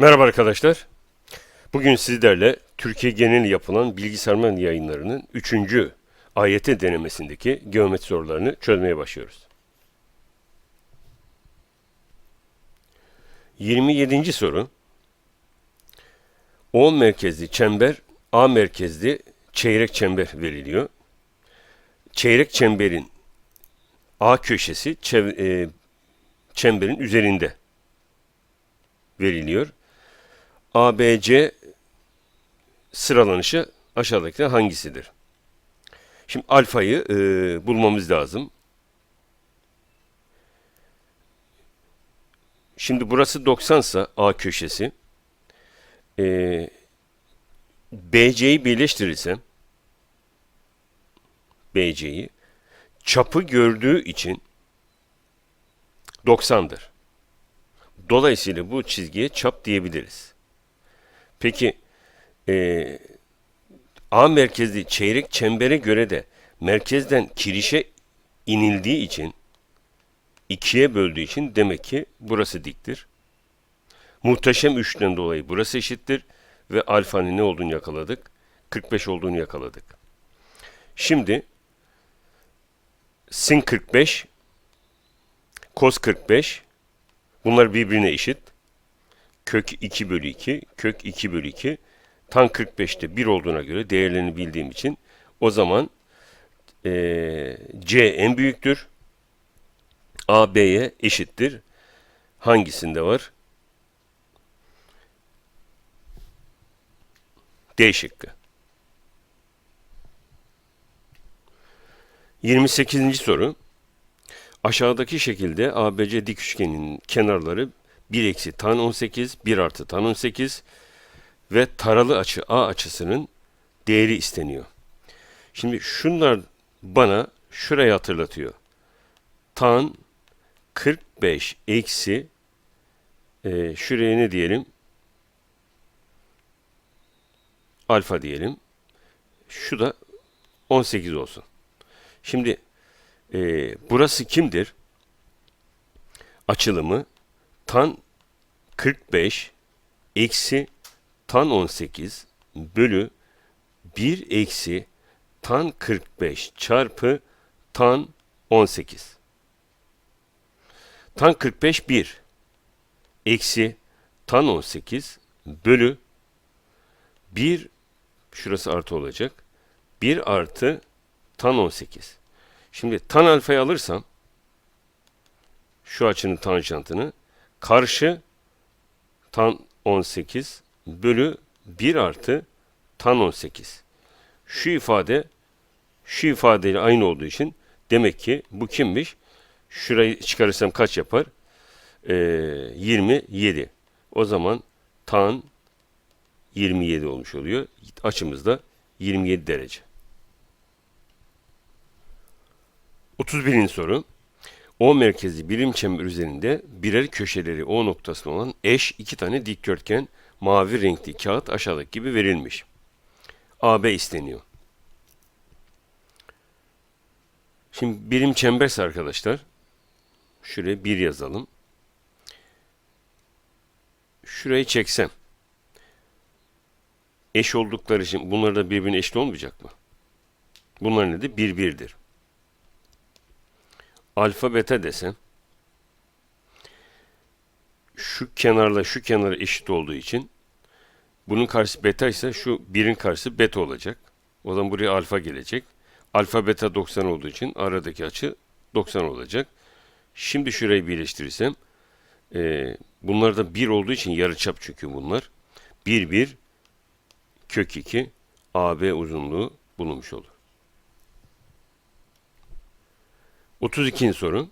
Merhaba arkadaşlar. Bugün sizlerle Türkiye genel yapılan bilgisayar yayınlarının 3. AYT denemesindeki geometri sorularını çözmeye başlıyoruz. 27. soru. O merkezli çember A merkezli çeyrek çember veriliyor. Çeyrek çemberin A köşesi e, çemberin üzerinde veriliyor. ABC sıralanışı aşağıdakilerden hangisidir? Şimdi alfayı e, bulmamız lazım. Şimdi burası 90 ise A köşesi. E, BC'yi birleştirirsem BC'yi çapı gördüğü için 90'dır. Dolayısıyla bu çizgiye çap diyebiliriz. Peki e, A merkezli çeyrek çembere göre de merkezden kirişe inildiği için ikiye böldüğü için demek ki burası diktir. Muhteşem üçten dolayı burası eşittir ve alfanın ne olduğunu yakaladık? 45 olduğunu yakaladık. Şimdi sin 45 cos 45 Bunlar birbirine eşit. Kök 2 bölü 2, kök 2 bölü 2. Tan 45'te 1 olduğuna göre değerlerini bildiğim için o zaman eee, C en büyüktür. A B'ye eşittir. Hangisinde var? D şıkkı. 28. soru. Aşağıdaki şekilde ABC dik üçgeninin kenarları 1 eksi tan 18, 1 artı tan 18 ve taralı açı A açısının değeri isteniyor. Şimdi şunlar bana şurayı hatırlatıyor. Tan 45 eksi e, şuraya ne diyelim? Alfa diyelim. Şu da 18 olsun. Şimdi e, burası kimdir? Açılımı tan 45 eksi tan 18 bölü 1 eksi tan 45 çarpı tan 18. Tan 45 1 eksi tan 18 bölü 1 şurası artı olacak. 1 artı tan 18. Şimdi tan alfayı alırsam şu açının tanjantını karşı tan 18 bölü 1 artı tan 18. Şu ifade şu ifadeyle aynı olduğu için demek ki bu kimmiş? Şurayı çıkarırsam kaç yapar? Ee, 27. O zaman tan 27 olmuş oluyor. Açımız da 27 derece. 31. soru. O merkezi birim çember üzerinde birer köşeleri O noktasında olan eş iki tane dikdörtgen mavi renkli kağıt aşağıdaki gibi verilmiş. AB isteniyor. Şimdi birim çemberse arkadaşlar şuraya bir yazalım. Şurayı çeksem eş oldukları için bunlar da birbirine eşit olmayacak mı? Bunlar nedir? Bir birdir alfa beta desem şu kenarla şu kenar eşit olduğu için bunun karşısı beta ise şu birin karşısı beta olacak. O zaman buraya alfa gelecek. Alfa beta 90 olduğu için aradaki açı 90 olacak. Şimdi şurayı birleştirirsem e, bunlar da 1 olduğu için yarıçap çünkü bunlar. 1 1 kök 2 AB uzunluğu bulunmuş olur. 32. soru.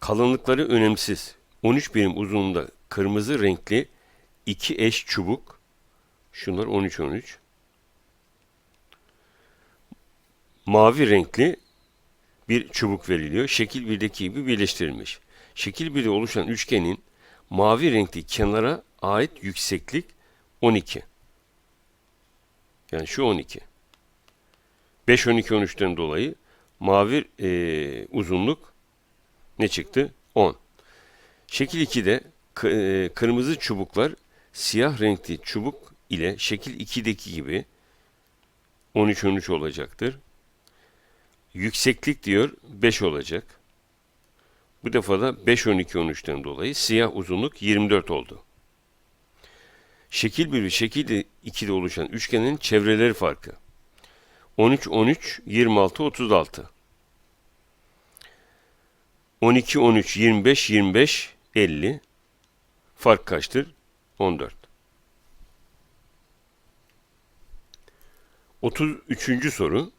Kalınlıkları önemsiz. 13 birim uzunluğunda kırmızı renkli iki eş çubuk. Şunlar 13 13. Mavi renkli bir çubuk veriliyor. Şekil 1'deki gibi birleştirilmiş. Şekil 1'de oluşan üçgenin mavi renkli kenara ait yükseklik 12. Yani şu 12. 5 12 13'ten dolayı mavi e, uzunluk ne çıktı? 10. Şekil 2'de e, kırmızı çubuklar siyah renkli çubuk ile şekil 2'deki gibi 13-13 olacaktır. Yükseklik diyor 5 olacak. Bu defa da 5-12-13'ten dolayı siyah uzunluk 24 oldu. Şekil 1 ve şekil 2'de oluşan üçgenin çevreleri farkı. 13, 13, 26, 36. 12, 13, 25, 25, 50. Fark kaçtır? 14. 33. soru.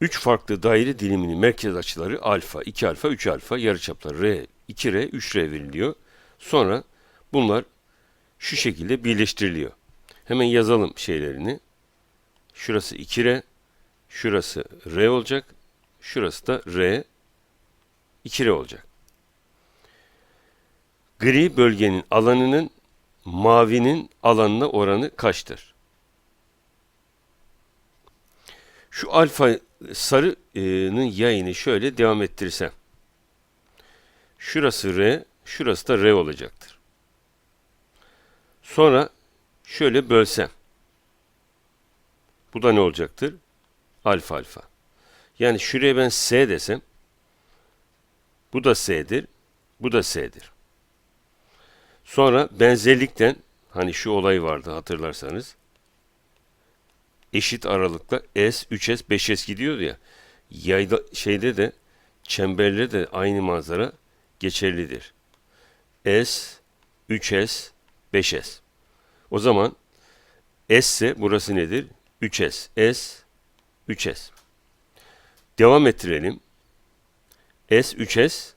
3 farklı daire diliminin merkez açıları alfa, 2 alfa, 3 alfa, yarıçaplar r, 2r, 3r veriliyor. Sonra bunlar şu şekilde birleştiriliyor. Hemen yazalım şeylerini. Şurası 2r, şurası r olacak, şurası da r, 2r olacak. Gri bölgenin alanının mavinin alanına oranı kaçtır? Şu alfa sarının yayını şöyle devam ettirsem. Şurası R, şurası da R olacaktır. Sonra şöyle bölsem. Bu da ne olacaktır? Alfa alfa. Yani şuraya ben S desem. Bu da S'dir. Bu da S'dir. Sonra benzerlikten hani şu olay vardı hatırlarsanız eşit aralıkla S, 3S, 5S gidiyordu ya. Yayda şeyde de çemberle de aynı manzara geçerlidir. S, 3S, 5S. O zaman S ise burası nedir? 3S. S, 3S. Devam ettirelim. S, 3S,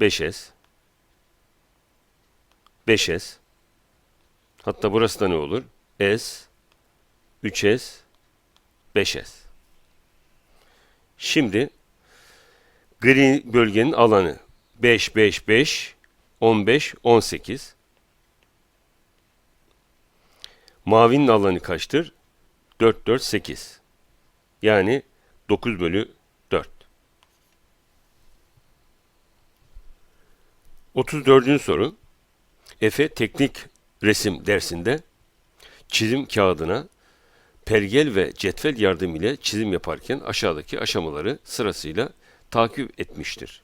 5S. 5S. Hatta burası da ne olur? S, 3S, 5S. Şimdi gri bölgenin alanı 5, 5, 5, 15, 18. Mavinin alanı kaçtır? 4, 4, 8. Yani 9 bölü 4. 34. soru. Efe teknik resim dersinde çizim kağıdına pergel ve cetvel yardımıyla çizim yaparken aşağıdaki aşamaları sırasıyla takip etmiştir.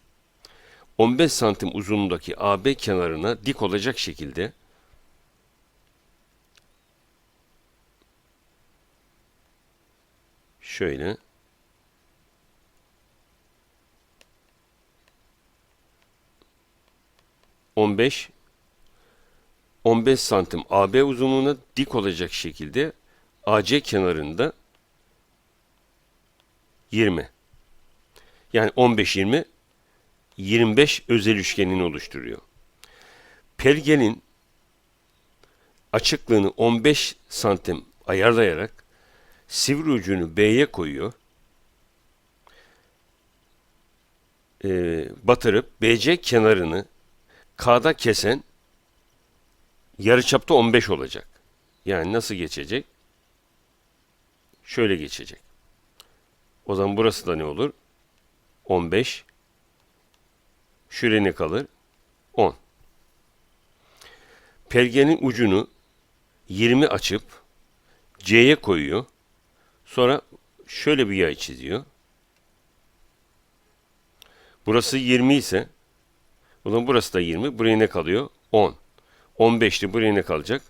15 santim uzunluğundaki AB kenarına dik olacak şekilde şöyle on beş 15 santim AB uzunluğuna dik olacak şekilde AC kenarında 20. Yani 15 20 25 özel üçgenini oluşturuyor. Pergenin açıklığını 15 santim ayarlayarak sivri ucunu B'ye koyuyor. Ee, batırıp BC kenarını K'da kesen yarıçapta 15 olacak. Yani nasıl geçecek? Şöyle geçecek. O zaman burası da ne olur? 15. Şuraya ne kalır? 10. Pergenin ucunu 20 açıp C'ye koyuyor. Sonra şöyle bir yay çiziyor. Burası 20 ise zaman burası da 20. Buraya ne kalıyor? 10. 15'ti. Buraya ne kalacak?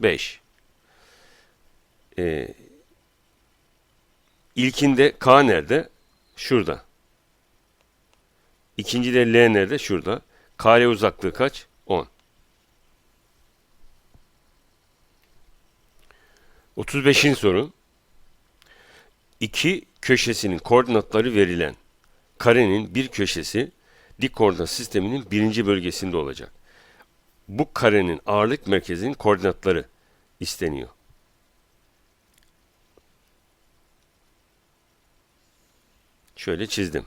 5. Ee, ilkinde K nerede? Şurada. İkincide L nerede? Şurada. Kare uzaklığı kaç? 10. 35. soru. İki köşesinin koordinatları verilen karenin bir köşesi dik koordinat sisteminin birinci bölgesinde olacak. Bu karenin ağırlık merkezinin koordinatları isteniyor. Şöyle çizdim.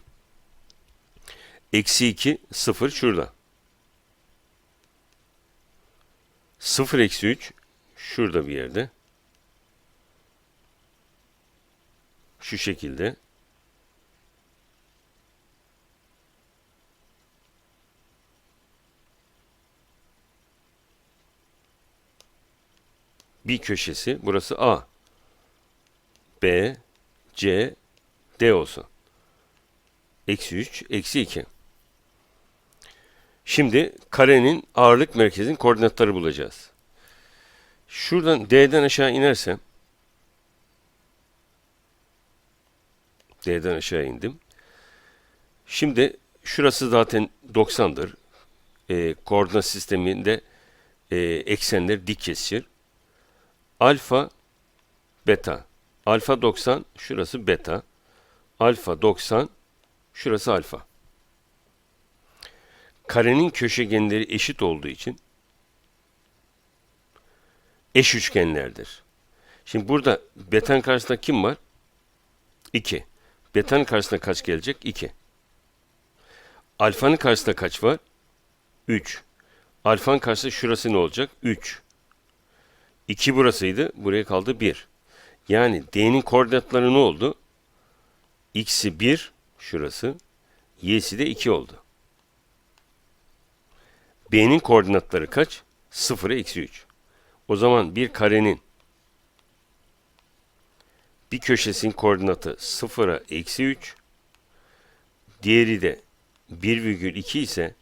Eksi 2, 0 şurada. 0 eksi 3 şurada bir yerde. Şu şekilde. bir köşesi burası A. B, C, D olsun. Eksi 3, eksi 2. Şimdi karenin ağırlık merkezinin koordinatları bulacağız. Şuradan D'den aşağı inersem D'den aşağı indim. Şimdi şurası zaten 90'dır. Ee, koordinat sisteminde e, eksenler dik kesişir. Alfa, beta. Alfa 90, şurası beta. Alfa 90, şurası alfa. Karenin köşegenleri eşit olduğu için eş üçgenlerdir. Şimdi burada betanın karşısında kim var? 2. Betanın karşısında kaç gelecek? 2. Alfanın karşısında kaç var? 3. Alfanın karşısında şurası ne olacak? 3. 2 burasıydı. Buraya kaldı 1. Yani D'nin koordinatları ne oldu? X'i 1 şurası. Y'si de 2 oldu. B'nin koordinatları kaç? 0'a eksi 3. O zaman bir karenin bir köşesinin koordinatı 0'a eksi 3. Diğeri de 1,2 ise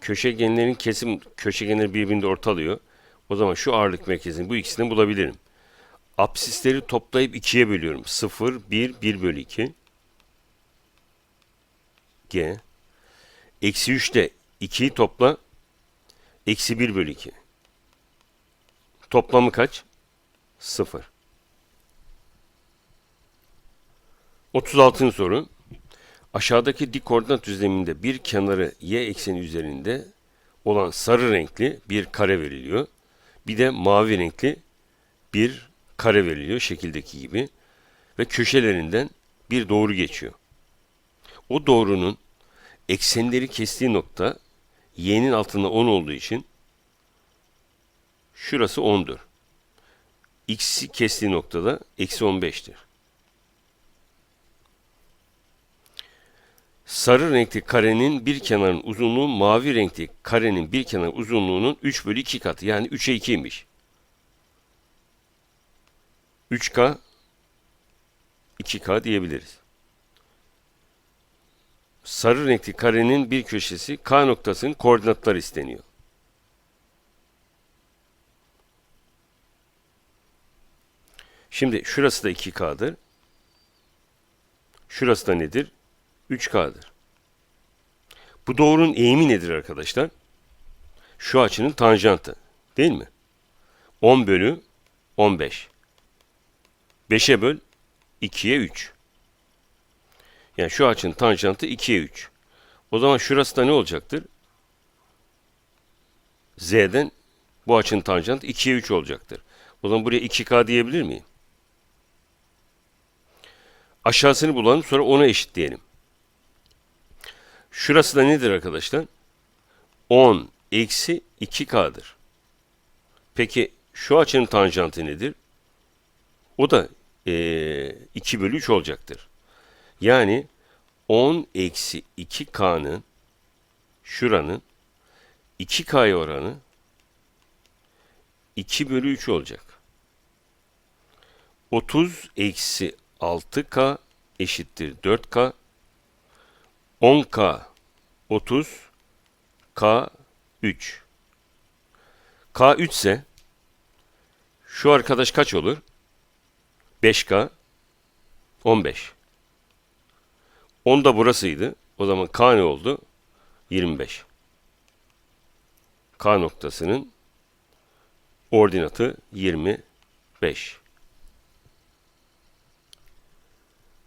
köşegenlerin kesim köşegenleri birbirinde ortalıyor. O zaman şu ağırlık merkezini bu ikisini bulabilirim. Apsisleri toplayıp ikiye bölüyorum. 0, 1, 1 bölü 2. G. Eksi 3 de 2'yi topla. Eksi 1 bölü 2. Toplamı kaç? 0. 36. soru. Aşağıdaki dik koordinat düzleminde bir kenarı y ekseni üzerinde olan sarı renkli bir kare veriliyor. Bir de mavi renkli bir kare veriliyor şekildeki gibi ve köşelerinden bir doğru geçiyor. O doğrunun eksenleri kestiği nokta y'nin altında 10 olduğu için şurası 10'dur. X'i kestiği noktada eksi 15'tir. Sarı renkli karenin bir kenarının uzunluğu mavi renkli karenin bir kenarının uzunluğunun 3 bölü 2 katı. Yani 3'e 2'ymiş. 3K 2K diyebiliriz. Sarı renkli karenin bir köşesi K noktasının koordinatları isteniyor. Şimdi şurası da 2K'dır. Şurası da nedir? 3K'dır. Bu doğrunun eğimi nedir arkadaşlar? Şu açının tanjantı. Değil mi? 10 bölü 15. 5'e böl 2'ye 3. Yani şu açının tanjantı 2'ye 3. O zaman şurası da ne olacaktır? Z'den bu açının tanjantı 2'ye 3 olacaktır. O zaman buraya 2K diyebilir miyim? Aşağısını bulalım sonra ona eşitleyelim. Şurası da nedir arkadaşlar? 10 eksi 2K'dır. Peki şu açının tanjantı nedir? O da e, 2 bölü 3 olacaktır. Yani 10 eksi 2K'nın şuranın 2K'ya oranı 2 bölü 3 olacak. 30 eksi 6K eşittir 4K. 10K 30 K 3 K 3 ise şu arkadaş kaç olur? 5K 15 10 da burasıydı. O zaman K ne oldu? 25 K noktasının ordinatı 25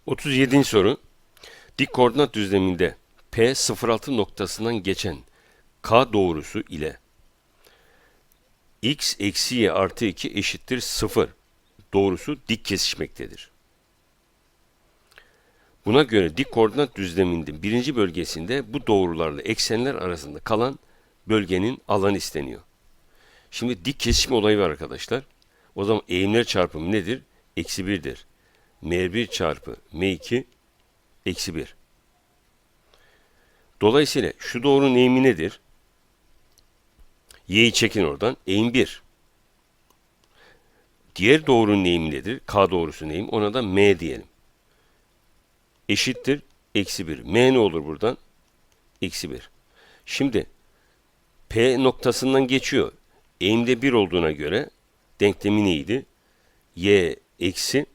37. soru Dik koordinat düzleminde P06 noktasından geçen K doğrusu ile x eksi y artı 2 eşittir 0 doğrusu dik kesişmektedir. Buna göre dik koordinat düzleminde birinci bölgesinde bu doğrularla eksenler arasında kalan bölgenin alanı isteniyor. Şimdi dik kesişme olayı var arkadaşlar. O zaman eğimler çarpımı nedir? Eksi 1'dir. M1 çarpı M2 eksi 1. Dolayısıyla şu doğrunun eğimi nedir? Y'yi çekin oradan. Eğim 1. Diğer doğrunun eğimi nedir? K doğrusu neyim? Ona da M diyelim. Eşittir. Eksi 1. M ne olur buradan? Eksi 1. Şimdi P noktasından geçiyor. Eğimde 1 olduğuna göre denklemi neydi? Y eksi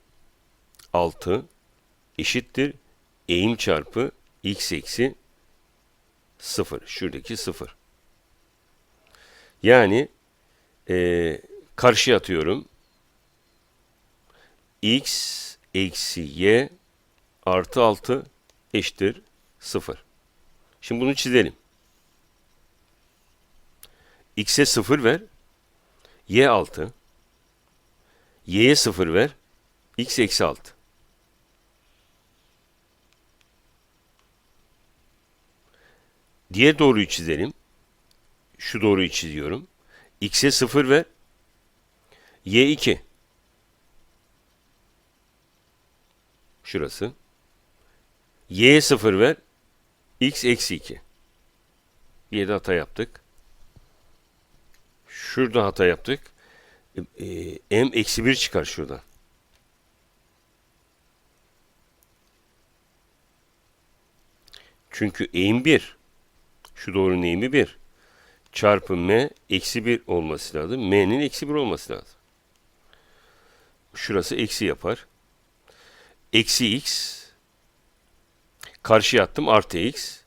6 eşittir. Eğim çarpı x eksi 0. Şuradaki 0. Yani e, karşıya atıyorum. x eksi y artı 6 eşittir 0. Şimdi bunu çizelim. x'e 0 ver. y 6. y'ye 0 ver. x eksi 6. Diğer doğruyu çizelim. Şu doğruyu çiziyorum. x'e 0 ver. y 2. Şurası. y'ye 0 ver. x eksi 2. Bir de hata yaptık. Şurada hata yaptık. E, e, m eksi 1 çıkar şuradan. Çünkü eğim 1. Şu doğrunun eğimi 1. Çarpı m eksi 1 olması lazım. m'nin eksi 1 olması lazım. Şurası eksi yapar. Eksi x. Karşıya attım artı x.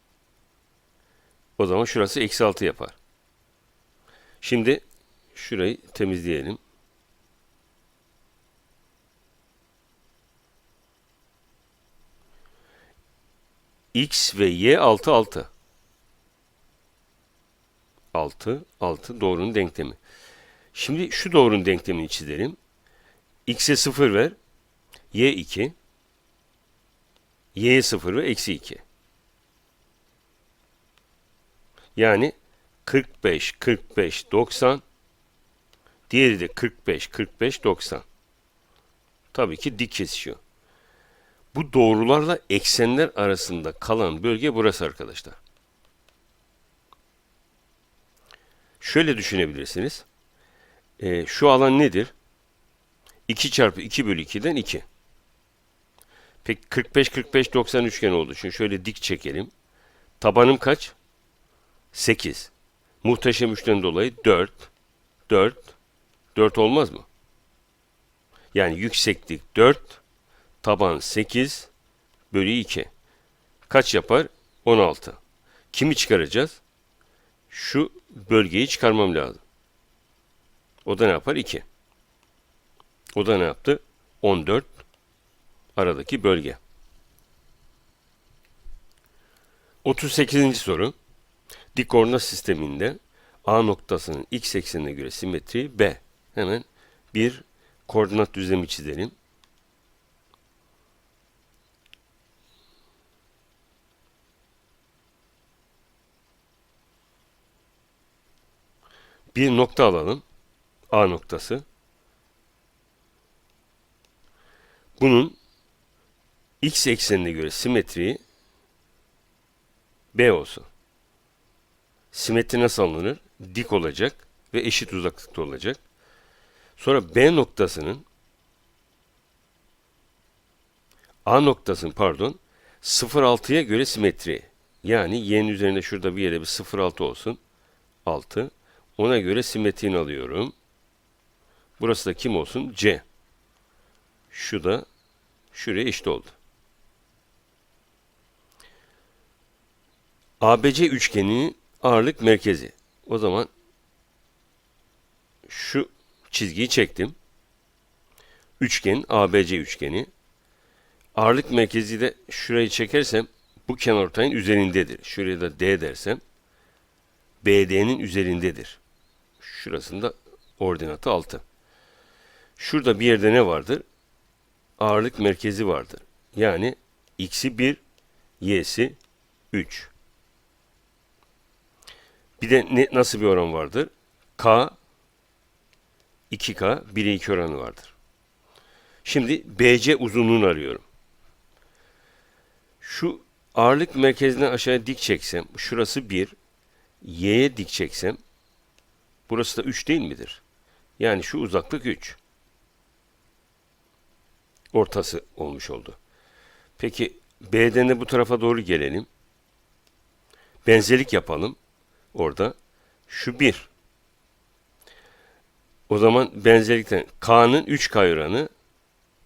O zaman şurası eksi 6 yapar. Şimdi şurayı temizleyelim. x ve y 6 6. 6 6 doğrunun denklemi. Şimdi şu doğrunun denklemini çizelim. x'e 0 ver. y 2. y'ye 0 ve eksi 2. Yani 45, 45, 90. Diğeri de 45, 45, 90. Tabii ki dik kesişiyor. Bu doğrularla eksenler arasında kalan bölge burası arkadaşlar. Şöyle düşünebilirsiniz. Ee, şu alan nedir? 2 çarpı 2 bölü 2'den 2. Peki 45, 45, 90 üçgen olduğu için şöyle dik çekelim. Tabanım kaç? 8. Muhteşem üçten dolayı 4, 4, 4 olmaz mı? Yani yükseklik 4, taban 8 bölü 2. Kaç yapar? 16. Kimi çıkaracağız? Şu bölgeyi çıkarmam lazım. O da ne yapar? 2. O da ne yaptı? 14 aradaki bölge. 38. soru. Dik koordinat sisteminde A noktasının x eksenine göre simetri B. Hemen bir koordinat düzlemi çizelim. Bir nokta alalım. A noktası. Bunun x eksenine göre simetriği B olsun. Simetri nasıl alınır? Dik olacak ve eşit uzaklıkta olacak. Sonra B noktasının A noktasının pardon 0.6'ya göre simetri. Yani y'nin üzerinde şurada bir yere bir 0.6 olsun. 6. Ona göre simetriğini alıyorum. Burası da kim olsun? C. Şu da şuraya eşit oldu. ABC üçgeninin ağırlık merkezi. O zaman şu çizgiyi çektim. Üçgen, ABC üçgeni. Ağırlık merkezi de şurayı çekersem bu kenarortayın üzerindedir. Şuraya da D dersem BD'nin üzerindedir. Şurasında ordinatı 6. Şurada bir yerde ne vardır? Ağırlık merkezi vardır. Yani x'i 1, y'si 3. Bir de ne, nasıl bir oran vardır? K 2K 1'e 2 oranı vardır. Şimdi BC uzunluğunu arıyorum. Şu ağırlık merkezine aşağıya dik çeksem, şurası 1, Y'ye dik çeksem, burası da 3 değil midir? Yani şu uzaklık 3. ortası olmuş oldu. Peki B'den de bu tarafa doğru gelelim. Benzerlik yapalım. Orada şu 1. O zaman benzerlikten K'nın 3K oranı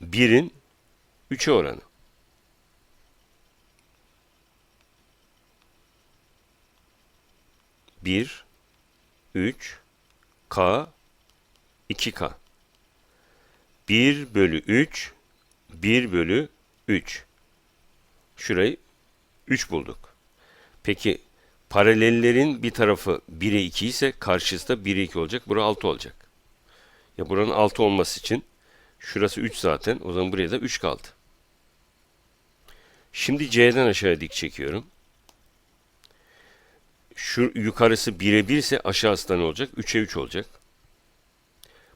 1'in 3'e oranı. Bir, üç, K, 2K. 1 bölü 3, 1 bölü 3. Şurayı 3 bulduk. Peki paralellerin bir tarafı 1'e 2 ise karşısı da 1'e 2 olacak. Bura 6 olacak. Ya buranın 6 olması için şurası 3 zaten. O zaman buraya da 3 kaldı. Şimdi C'den aşağıya dik çekiyorum. Şu yukarısı 1'e 1 ise aşağısı ne olacak? 3'e 3 olacak.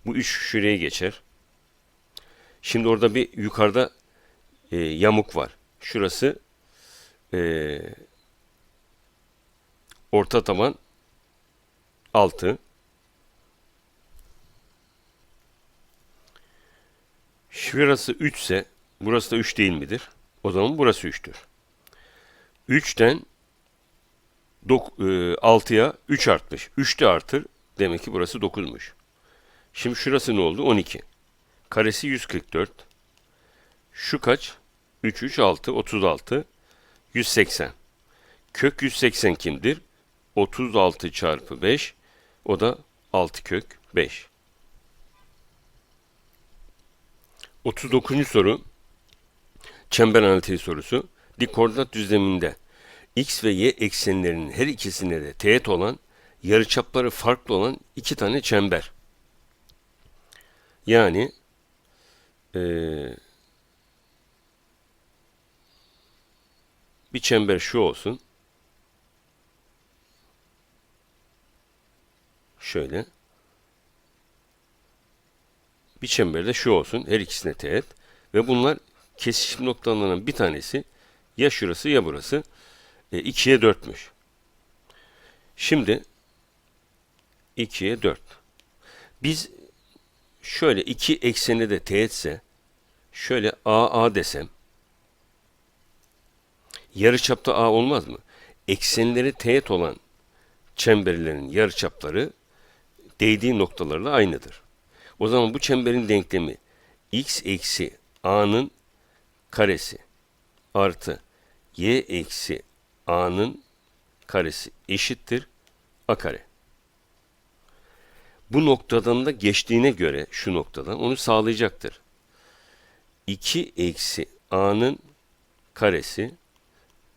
Bu 3 şuraya geçer. Şimdi orada bir yukarıda e, yamuk var. Şurası e, orta taban 6. Şurası 3 ise burası da 3 değil midir? O zaman burası 3'tür. 3'ten 6'ya 3 artmış. 3 de artır. Demek ki burası 9'muş. Şimdi şurası ne oldu? 12. Karesi 144. Şu kaç? 3, 3, 6, 36, 180. Kök 180 kimdir? 36 çarpı 5. O da 6 kök 5. 39. soru. Çember analitiği sorusu. Dik koordinat düzleminde x ve y eksenlerinin her ikisine de teğet olan yarıçapları farklı olan iki tane çember. Yani eee bir çember şu olsun. Şöyle. Bir çember de şu olsun. Her ikisine teğet. Ve bunlar kesişim noktalarından bir tanesi ya şurası ya burası. E, 2'ye 4'müş. Şimdi 2'ye 4. Biz şöyle iki ekseni de teğetse şöyle AA desem yarıçapta A olmaz mı? Eksenleri teğet olan çemberlerin yarıçapları değdiği noktalarla aynıdır. O zaman bu çemberin denklemi x eksi a'nın karesi artı y eksi a'nın karesi eşittir a kare. Bu noktadan da geçtiğine göre şu noktadan onu sağlayacaktır. 2 eksi a'nın karesi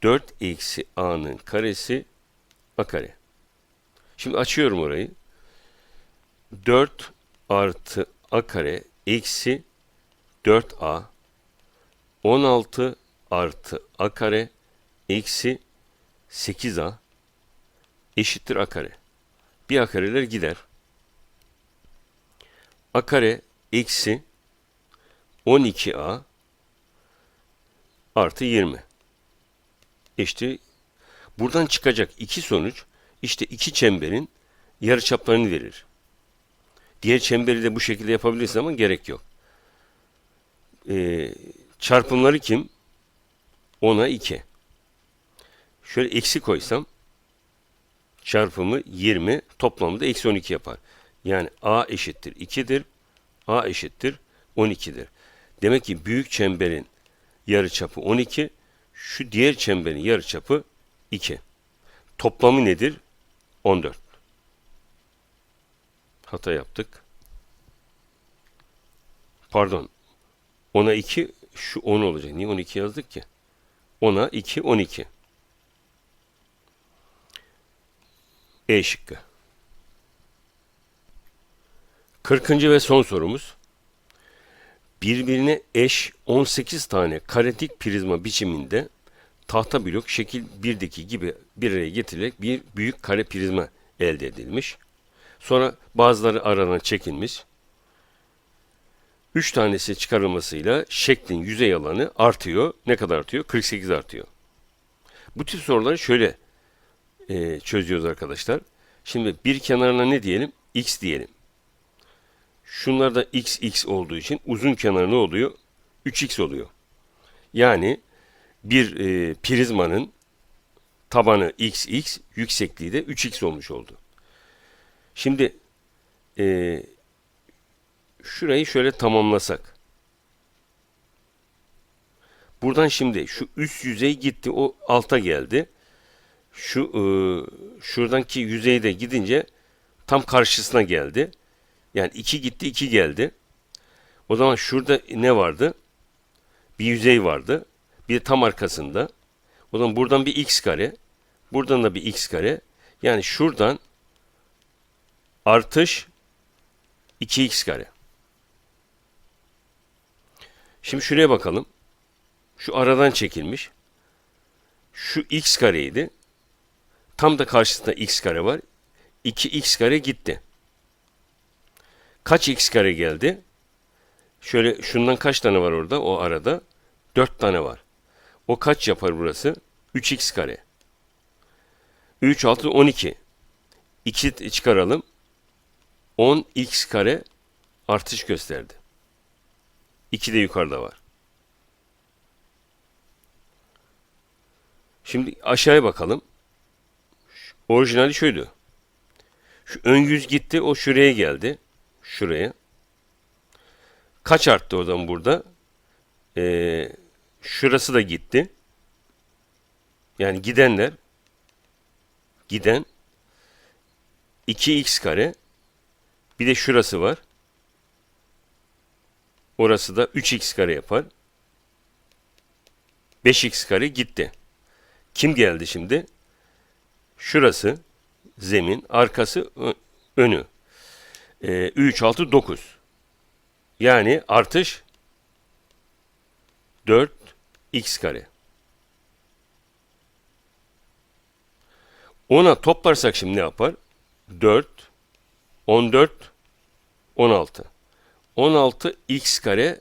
4 eksi a'nın karesi a kare. Şimdi açıyorum orayı. 4 artı a kare eksi 4a 16 artı a kare eksi 8a eşittir a kare. Bir a kareler gider. a kare eksi 12a artı 20 eşittir. Buradan çıkacak iki sonuç işte iki çemberin yarıçaplarını verir. Diğer çemberi de bu şekilde yapabilirsin ama gerek yok. Ee, çarpımları kim? 10'a 2. Şöyle eksi koysam çarpımı 20 toplamda eksi 12 yapar. Yani a eşittir 2'dir. a eşittir 12'dir. Demek ki büyük çemberin yarıçapı 12. Şu diğer çemberin yarıçapı 2. Toplamı nedir? 14. Hata yaptık. Pardon. 10'a 2 şu 10 olacak. Niye 12 yazdık ki? 10'a 2 12. E şıkkı. 40. ve son sorumuz. Birbirine eş 18 tane karetik prizma biçiminde tahta blok şekil 1'deki gibi bir araya getirilerek bir büyük kare prizma elde edilmiş. Sonra bazıları aradan çekilmiş. 3 tanesi çıkarılmasıyla şeklin yüzey alanı artıyor. Ne kadar artıyor? 48 artıyor. Bu tip soruları şöyle e, çözüyoruz arkadaşlar. Şimdi bir kenarına ne diyelim? X diyelim. Şunlar da x x olduğu için uzun kenar ne oluyor? 3x oluyor. Yani bir e, prizmanın tabanı xx, yüksekliği de 3x olmuş oldu. Şimdi e, şurayı şöyle tamamlasak. Buradan şimdi şu üst yüzey gitti, o alta geldi. Şu e, şuradanki yüzeyde gidince tam karşısına geldi. Yani 2 gitti, 2 geldi. O zaman şurada ne vardı? Bir yüzey vardı. Bir tam arkasında. O zaman buradan bir x kare. Buradan da bir x kare. Yani şuradan artış 2x kare. Şimdi şuraya bakalım. Şu aradan çekilmiş. Şu x kareydi. Tam da karşısında x kare var. 2x kare gitti. Kaç x kare geldi? Şöyle şundan kaç tane var orada o arada? 4 tane var. O kaç yapar burası? 3x kare. 3, 6, 12. 2 çıkaralım. 10x kare artış gösterdi. 2 de yukarıda var. Şimdi aşağıya bakalım. Orijinali şuydu. Şu ön yüz gitti, o şuraya geldi. Şuraya. Kaç arttı o zaman burada? Ee, şurası da gitti. Yani gidenler giden 2x kare bir de şurası var. Orası da 3x kare yapar. 5x kare gitti. Kim geldi şimdi? Şurası zemin, arkası önü. Ee, 3, 6, 9. Yani artış 4 x kare. Ona toplarsak şimdi ne yapar? 4, 14, 16. 16 x kare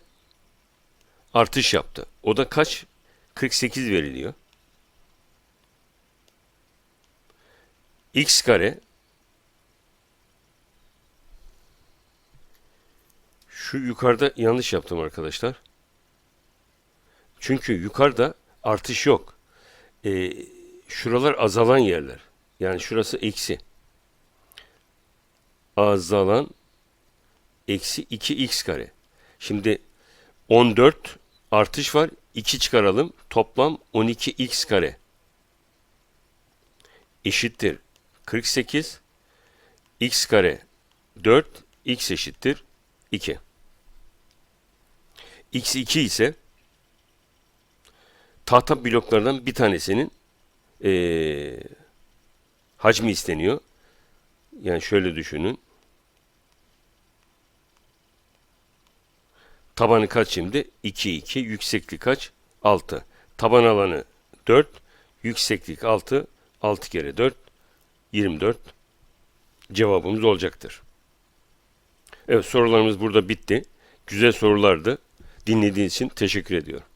artış yaptı. O da kaç? 48 veriliyor. X kare şu yukarıda yanlış yaptım arkadaşlar. Çünkü yukarıda artış yok. Ee, şuralar azalan yerler. Yani şurası eksi. Azalan eksi 2x kare. Şimdi 14 artış var. 2 çıkaralım. Toplam 12x kare. Eşittir 48. x kare 4. x eşittir 2. x 2 ise tahta bloklardan bir tanesinin eee, hacmi isteniyor. Yani şöyle düşünün. Tabanı kaç şimdi? 2, 2. Yükseklik kaç? 6. Taban alanı 4. Yükseklik 6. 6 kere 4. 24. Cevabımız olacaktır. Evet sorularımız burada bitti. Güzel sorulardı. Dinlediğiniz için teşekkür ediyorum.